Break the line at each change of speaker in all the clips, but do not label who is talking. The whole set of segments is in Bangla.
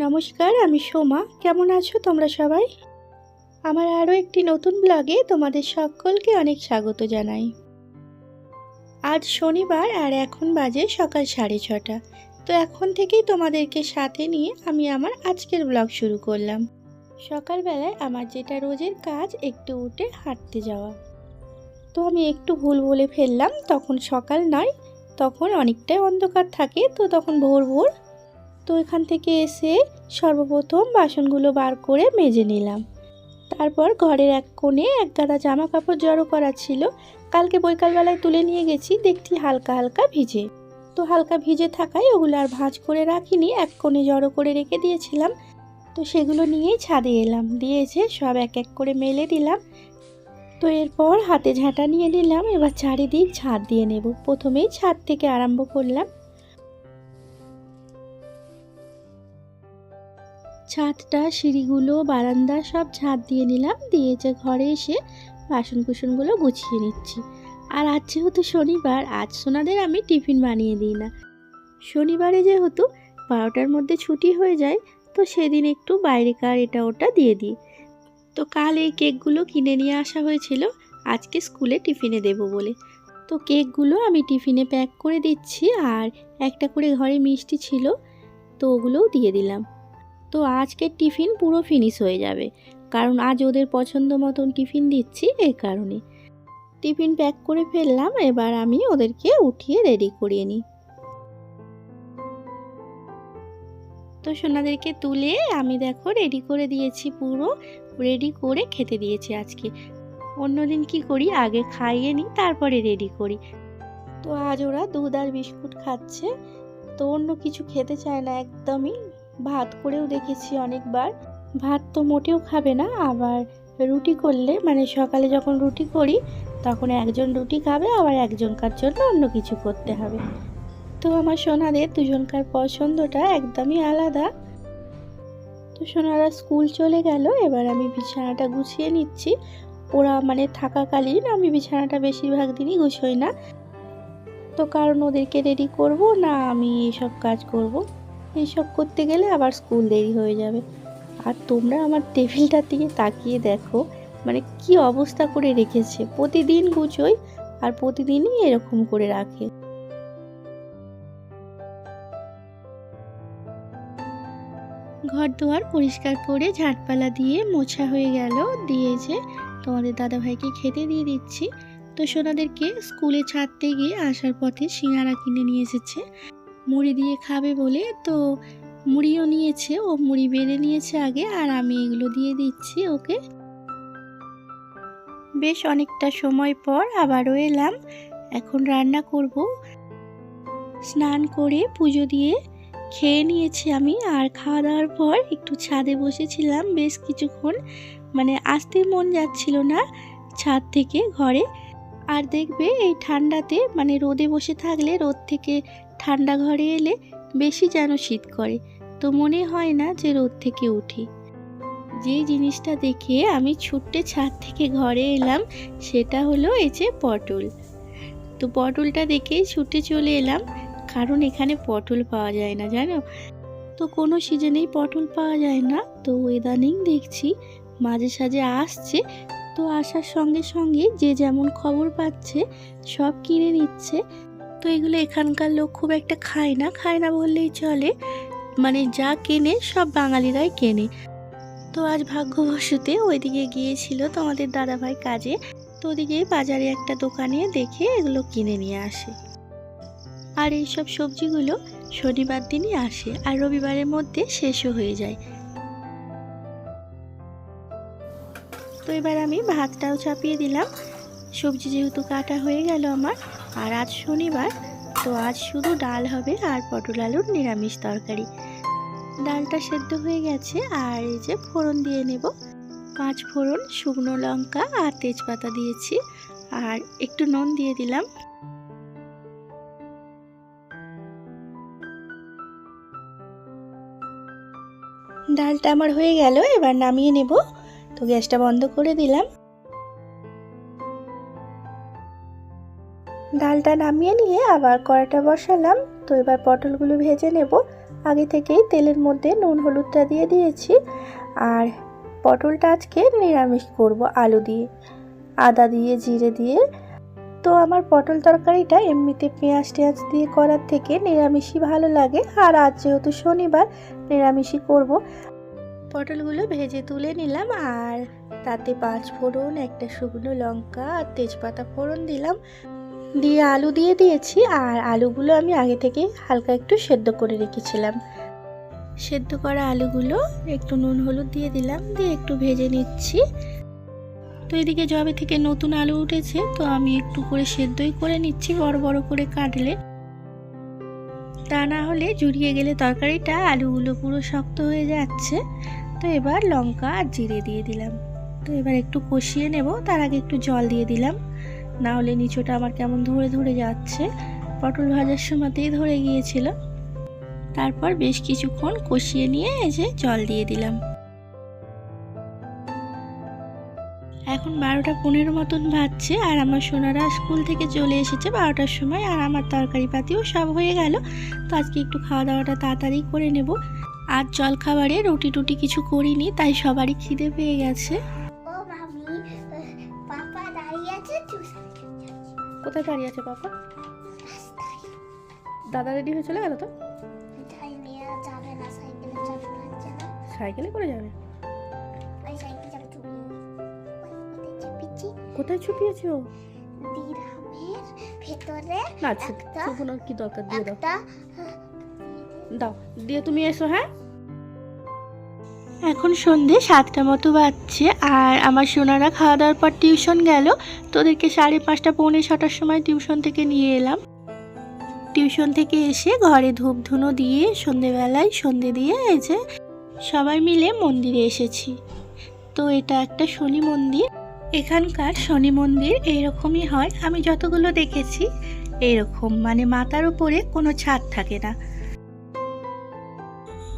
নমস্কার, আমি সোমা। কেমন আছো তোমরা সবাই? আমার আরও একটি নতুন ব্লগে তোমাদের সকলকে অনেক স্বাগত জানাই। আজ শনিবার আর এখন বাজে সকাল সাড়ে ছটা। তো এখন থেকেই তোমাদেরকে সাথে নিয়ে আমি আমার আজকের ব্লগ শুরু করলাম। সকালবেলায় আমার যেটা রোজের কাজ, একটু উঠে হাঁটতে যাওয়া। তো আমি একটু ভুল বলে ফেললাম, তখন সকাল নয়, তখন অনেকটাই অন্ধকার থাকে, তো তখন ভোর ভোর তো এখান থেকে এসে সর্বপ্রথম বাসনগুলো বার করে মেজে নিলাম। তারপর ঘরের এক কোণে এক গাদা জামা কাপড় জড়ো করা ছিল। কালকে বৈকালবেলায় তুলে নিয়ে গেছি দেখছি হালকা হালকা ভিজে। তো হালকা ভিজে থাকায় ওগুলো আর ভাঁজ করে রাখিনি, এক কোণে জড়ো করে রেখে দিয়েছিলাম। তো সেগুলো নিয়েই ছাদে এলাম দিয়েছে সব এক এক করে মেলে দিলাম। তো এরপর হাতে ঝাঁটা নিয়ে নিলাম, এবার চারিদিক ছাদ দিয়ে নেব। প্রথমেই ছাদ থেকে আরম্ভ করলাম। ছাদটা, সিঁড়িগুলো, বারান্দা সব ছাদ দিয়ে নিলাম। দিয়ে যে ঘরে এসে বাসন কুসনগুলো গুছিয়ে নিচ্ছি। আর আজ যেহেতু শনিবার, আজ সোনাদের আমি টিফিন বানিয়ে দিই না। শনিবারে যেহেতু বারোটার মধ্যে ছুটি হয়ে যায়, তো সেদিন একটু বাইরেকার এটা ওটা দিয়ে দিই। তো কাল এই কেকগুলো কিনে নিয়ে আসা হয়েছিল, আজকে স্কুলে টিফিনে দেব বলে। তো কেকগুলো আমি টিফিনে প্যাক করে দিচ্ছি, আর একটা করে ঘরে মিষ্টি ছিল, তো ওগুলোও দিয়ে দিলাম। তো আজকের টিফিন পুরো ফিনিশ হয়ে যাবে। কারণ আজ ওদের পছন্দ মতন টিফিন দিচ্ছি এই কারণে। টিফিন প্যাক করে ফেললাম, এবার আমি ওদেরকে উঠিয়ে রেডি করিয়ে নিই। তো সোনাদেরকে তুলে আমি দেখো রেডি করে দিয়েছি পুরো। রেডি করে খেতে দিয়েছি আজকে। অন্যদিন কি করি? আগে খাইয়ে নিই, তারপরে রেডি করি। তো আজ ওরা দুধ আর বিস্কুট খাচ্ছে। তো অন্য কিছু খেতে চায় না, একদমই ভাত করেও দেখেছি অনেকবার। ভাত তো মোটেও খাবে না, আবার রুটি করলে মানে সকালে যখন রুটি করি, তখন একজন রুটি খাবে, আবার একজনকার জন্য অন্য কিছু করতে হবে। তো আমার সোনাদের দুজনকার পছন্দটা একদমই আলাদা। তো সোনারা স্কুল চলে গেল, এবার আমি বিছানাটা গুছিয়ে নিচ্ছি। ওরা মানে থাকাকালীন আমি বিছানাটা বেশিরভাগ দিনই গুছোই না। তো কারণ ওদেরকে রেডি করব, না আমি এসব কাজ করব। এইসব করতে গেলে আবার স্কুল দেরি হয়ে যাবে। আর তোমরা আমার টেবিলটার দিকে তাকিয়ে দেখো মানে কি অবস্থা করে রেখেছে। প্রতিদিন গুছোই আর প্রতিদিনই এরকম করে রাখে। ঘর দুয়ার পরিষ্কার করে ঝাড়পালা দিয়ে মোছা হয়ে গেল, দিয়ে যে তোমাদের দাদাভাইকে খেতে দিয়ে দিচ্ছি। তো সোনাদেরকে স্কুলে ছাড়তে গিয়ে আসার পথে সিঙ্গারা কিনে নিয়ে এসেছে। মুড়ি দিয়ে খাবে বলে, তো মুড়িও নিয়েছে, ও মুড়ি বেড়ে নিয়েছে আগে, আর আমি এগুলো দিয়ে দিচ্ছি ওকে। বেশ অনেকটা সময় পর আবারও এলাম, এখন রান্না করব। স্নান করে পুজো দিয়ে খেয়ে নিয়েছি আমি, আর খাওয়া দাওয়ার পর একটু ছাদে বসেছিলাম বেশ কিছুক্ষণ মানে আসতে মন যাচ্ছিল না ছাদ থেকে ঘরে। আর দেখবে এই ঠান্ডাতে মানে রোদে বসে থাকলে রোদ থেকে ঠান্ডা ঘরে এলে বেশি যেন শীত করে, তো মনে হয় না যে রোদ থেকে উঠি। যে জিনিসটা দেখে আমি ছুট্টে ছাদ থেকে ঘরে এলাম, সেটা হলো এই যে পটল। তো পটলটা দেখেই ছুটে চলে এলাম, কারণ এখানে পটল পাওয়া যায় না, জানো? তো কোনো সিজনেই পটল পাওয়া যায় না, তো ইদানিং দেখছি মাঝে সাঝে আসছে, তো আসার সঙ্গে সঙ্গে যে যেমন খবর পাচ্ছে, সব কিনে নিচ্ছে। তো এগুলো এখানকার লোক খুব একটা খায় না। খায় না বললেই চলে। মানে যা কেনে সব বাঙালিরাই কেনে। তো আজ ভাগ্যবশতে ওইদিকে গিয়েছিল তোমাদের দাদাভাই কাজে। তো ওদিকে বাজারে একটা দোকানে দেখে এগুলো কিনে নিয়ে আসে। আর এইসব সবজিগুলো শনিবার দিনই আসে আর রবিবারের মধ্যে শেষও হয়ে যায়। তো এবার আমি ভাতটাও চাপিয়ে দিলাম। সবজি যেহেতু কাটা হয়ে গেল আমার আর আজ শনিবার, তো আজ শুধু ডাল হবে আর পটল আলুর নিরামিষ তরকারি। ডালটা সেদ্ধ হয়ে গেছে, আর এই যে ফোড়ন দিয়ে নেব। পাঁচ ফোড়ন, শুকনো লঙ্কা আর তেজপাতা দিয়েছি, আর একটু নুন দিয়ে দিলাম। ডালটা আমার হয়ে গেল, এবার নামিয়ে নেব। তো গ্যাসটা বন্ধ করে দিলাম। ডালটা নামিয়ে নিয়ে আবার কড়াটা বসালাম। তো এবার পটলগুলো ভেজে নেব। আগে থেকেই তেলের মধ্যে নুন, হলুদটা দিয়ে দিয়েছি। আর পটলটা আজকে নিরামিষ করব আলু দিয়ে। আদা দিয়ে, জিরে দিয়ে। তো আমার পটল তরকারিটা এমনিতে পেঁয়াজ টেঁয়াজ দিয়ে করার থেকে নিরামিষই ভালো লাগে। আর আজ যেহেতু শনিবার, নিরামিষই করব। পটলগুলো ভেজে তুলে নিলাম আর তাতে পাঁচ ফোড়ন, একটা শুকনো লঙ্কা আর তেজপাতা ফোড়ন দিলাম। দিয়ে আলু দিয়ে দিয়েছি আর আলুগুলো আমি আগে থেকে হালকা একটু সেদ্ধ করে রেখেছিলাম। সেদ্ধ করা আলুগুলো একটু নুন হলুদ দিয়ে দিলাম, দিয়ে একটু ভেজে নিচ্ছি। তো এদিকে জবে থেকে নতুন আলু উঠেছে, তো আমি একটু করে সেদ্ধই করে নিচ্ছি বড় বড় করে কাটলে। তা না হলে জুড়িয়ে গেলে তরকারিটা আলুগুলো পুরো শক্ত হয়ে যাচ্ছে। তো এবার লঙ্কা আর জিরে দিয়ে দিলাম। তো এবার একটু কষিয়ে নেব, তার আগে একটু জল দিয়ে দিলাম। না হলে নিচোটা আমার কেমন ধরে ধরে যাচ্ছে? পটল ভাজার সময়তেই ধরে গিয়েছিল। তারপর বেশ কিছুক্ষণ কষিয়ে নিয়ে যে জল দিয়ে দিলাম। এখন বারোটা পনেরো মতন ভাজছে আর আমার সোনারা স্কুল থেকে চলে এসেছে বারোটার সময় আর আমার তরকারি পাতিও সব হয়ে গেল। তো আজকে একটু খাওয়া দাওয়াটা তাড়াতাড়ি করে নেব। আর জল খাবারে রুটি টুটি কিছু করিনি, তাই সবারই খিদে পেয়ে গেছে।
পাপা দাঁড়িয়ে আছে
কোথায় দাঁড়িয়ে আছে বাবা দাদা রেডি হয়ে চলে গেল তো?
না সাইকেলে না
করে যাবে? কোথায় ছুপিয়েছে? ও
দিরামের ভেতরে
না
একটা-
ছুপানোর কি দরকার? দিয়ে দাও। দাও দিয়ে তুমি এসো হ্যাঁ? এখন সন্ধে সাতটা মতো বাজছে আর আমার সোনারা খাওয়া দাওয়ার পর টিউশন গেল। তোদেরকে সাড়ে পাঁচটা, পৌনে ছটার সময় টিউশন থেকে নিয়ে এলাম। টিউশন থেকে এসে ঘরে ধূপ ধুনো দিয়ে সন্ধেবেলায় সন্ধে দিয়ে এই যে সবাই মিলে মন্দিরে এসেছি। তো এটা একটা শনি মন্দির। এখানকার শনি মন্দির এইরকমই হয়। আমি যতগুলো দেখেছি এইরকম। মানে মাথার উপরে কোনো ছাদ থাকে না।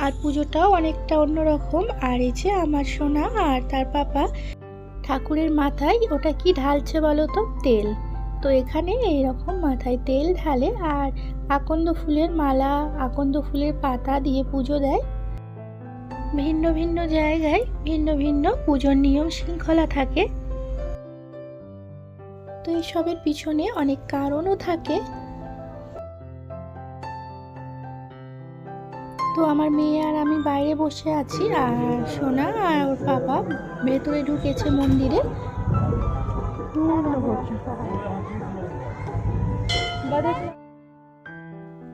আর পুজোটাও অনেকটা অন্যরকম। আর এই যে আমার সোনা আর তার পাপা, ঠাকুরের মাথায় ওটা কি ঢালছে বলো তো? তেল। তো এখানে এই রকম মাথায় তেল ঢালে আর আকন্দ ফুলের মালা, আকন্দ ফুলের পাতা দিয়ে পুজো দেয়। ভিন্ন ভিন্ন জায়গায় ভিন্ন ভিন্ন পুজোর নিয়ম শৃঙ্খলা থাকে। তো এইসবের পিছনে অনেক কারণও থাকে। তো আমার মেয়ে আর আমি বাইরে বসে আছি। আর সোনা আর ওর বাবা ভেতরে ঢুকেছে মন্দিরে।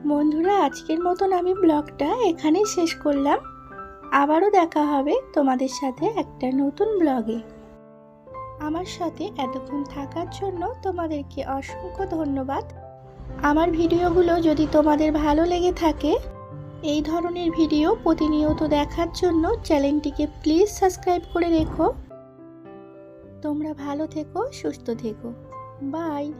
বন্ধুরা, আজকের মতন আমি ব্লগটা এখানেই শেষ করলাম। আবারও দেখা হবে তোমাদের সাথে একটা নতুন ব্লগে। আমার সাথে এতক্ষণ থাকার জন্য তোমাদেরকে অসংখ্য ধন্যবাদ। আমার ভিডিওগুলো যদি তোমাদের ভালো লেগে থাকে এই ধরনের ভিডিও প্রতিনিয়ত দেখার জন্য চ্যানেলটিকে প্লিজ সাবস্ক্রাইব করে রেখো। তোমরা ভালো থেকো, সুস্থ থেকো। বাই।